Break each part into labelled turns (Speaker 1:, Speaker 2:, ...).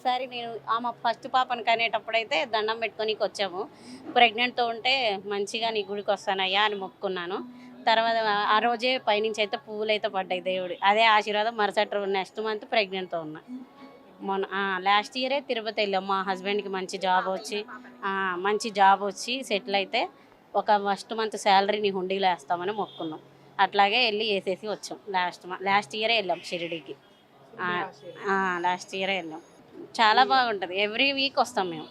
Speaker 1: ఒకసారి నేను ఆమె ఫస్ట్ పాపను కనేటప్పుడైతే దండం పెట్టుకొనికి వచ్చాము ప్రెగ్నెంట్తో ఉంటే మంచిగా నీ గుడికి వస్తానయ్యా అని మొక్కున్నాను. తర్వాత ఆ రోజే పైనుంచి అయితే పువ్వులు అయితే పడ్డాయి దేవుడు. అదే ఆశీర్వాదం మరుసటి నెక్స్ట్ మంత్ ప్రెగ్నెంట్తో ఉన్నా. మొన్న లాస్ట్ ఇయరే తిరుపతి వెళ్ళాం. మా హస్బెండ్కి మంచి జాబ్ వచ్చి మంచి జాబ్ వచ్చి సెటిల్ అయితే ఒక ఫస్ట్ మంత్ శాలరీ నీ హుండీలో వేస్తామని మొక్కున్నాం. అట్లాగే వెళ్ళి వేసేసి వచ్చాం. లాస్ట్ లాస్ట్ ఇయరే వెళ్ళాం షిరిడీకి. లాస్ట్ ఇయరే వెళ్ళాం. చాలా బాగుంటుంది. ఎవ్రీ వీక్ వస్తాం మేము.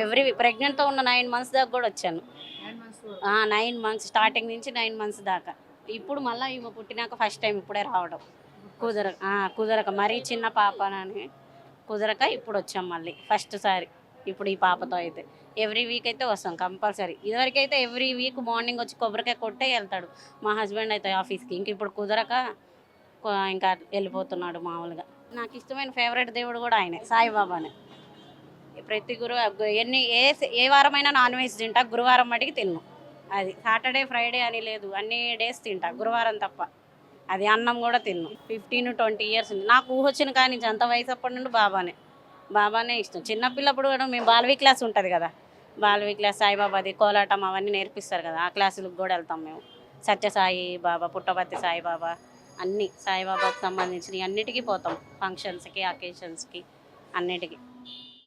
Speaker 1: ఎవ్రీ ప్రెగ్నెంట్తో ఉన్న నైన్ మంత్స్ దాకా కూడా వచ్చాను. నైన్ మంత్స్ స్టార్టింగ్ నుంచి నైన్ మంత్స్ దాకా. ఇప్పుడు మళ్ళీ ఈమె పుట్టినాక ఫస్ట్ టైం ఇప్పుడే రావడం. కుదరక ఆ, కుదరక. మరీ చిన్న పాపనని కుదరక ఇప్పుడు వచ్చాం మళ్ళీ. ఫస్ట్ సారి. ఇప్పుడు ఈ పాపతో అయితే. ఎవ్రీ వీక్ అయితే వస్తాం కంపల్సరీ ఇదివరకైతే ఎవ్రీ వీక్ మార్నింగ్ వచ్చి కొబ్బరికాయ కొట్టే వెళ్తాడు. మా హస్బెండ్ అయితే ఆఫీస్కి ఇంక ఇప్పుడు కుదరక ఇంకా వెళ్ళిపోతున్నాడు మామూలుగా. నాకు ఇష్టమైన ఫేవరెట్ దేవుడు కూడా ఆయనే సాయిబాబానే. ప్రతి గురు ఎన్ని ఏ ఏ వారమైనా నాన్ వెజ్ తింటా గురువారం మటుకి తిన్ను. అది సాటర్డే ఫ్రైడే అని లేదు అన్ని డేస్ తింటా గురువారం తప్ప. అది అన్నం కూడా తిన్ను. ఫిఫ్టీన్ ట్వంటీ ఇయర్స్ నాకు ఊహ వచ్చిన కానీ అంత వయసు అప్పటి నుండి బాబానే. బాబానే ఇష్టం. చిన్నపిల్లప్పుడు కూడా మేము బాల్వీ క్లాస్ ఉంటుంది కదా. బాల్వీ క్లాస్ సాయిబాబాది కోలాటం అవన్నీ నేర్పిస్తారు కదా. ఆ క్లాసులకు కూడా వెళ్తాం మేము. సత్యసాయి బాబా పుట్టపర్తి సాయిబాబా అన్నీ సాయిబాబాకి సంబంధించినవి అన్నిటికీ పోతాం ఫంక్షన్స్కి అకేషన్స్కి అన్నిటికీ.